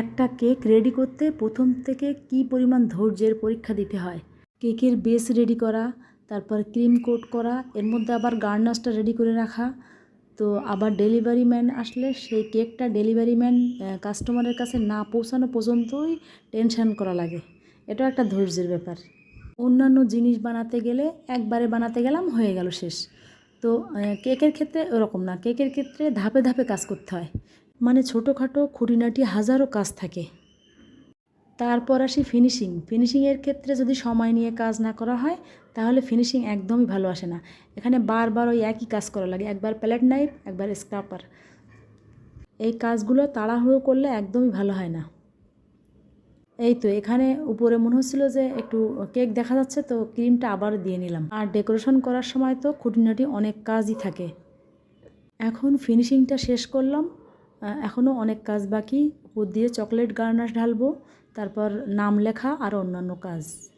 একটা cake ready করতে প্রথম থেকে কি পরিমাণ ধৈর্যের পরীক্ষা দিতে হয়? কেকের বেস রেডি করা, তারপর ক্রিম কোট করা, এর মধ্যে আবার গার্নাসটা রেডি করে রাখা। তো আবার ডেলিভারি ম্যান আসলে সেই কেকটা ডেলিভারি ম্যান কাস্টমারের কাছে না পৌঁছানো পর্যন্তই টেনশন করা লাগে। এটাও একটা ধৈর্যের ব্যাপার। অন্যান্য জিনিস বানাতে গেলে একবারে বানাতে গেলাম, হয়ে গেল শেষ। তো কেকের ক্ষেত্রে ওরকম না। কেকের ক্ষেত্রে ধাপে ধাপে কাজ করতে হয়। মানে ছোটোখাটো খুঁটিনাটি হাজারো কাজ থাকে। তারপর আসি ফিনিশিং ফিনিশিংয়ের ক্ষেত্রে যদি সময় নিয়ে কাজ না করা হয়, তাহলে ফিনিশিং একদমই ভালো আসে না। এখানে বারবার ওই একই কাজ করা লাগে, একবার প্যালেট নাইফ একবার স্ক্রাপার এই কাজগুলো তাড়াহুড়ো করলে একদমই ভালো হয় না। এই তো, এখানে উপরে মনে হচ্ছিল যে একটু কেক দেখা যাচ্ছে, তো ক্রিমটা আবার দিয়ে নিলাম। আর ডেকোরেশন করার সময় তো খুঁটিনাটি অনেক কাজই থাকে। এখন ফিনিশিংটা শেষ করলাম। এখনও অনেক কাজ বাকি। উপর দিয়ে চকলেট গার্নাশ ঢালবো, তারপর নাম লেখা আর অন্যান্য কাজ।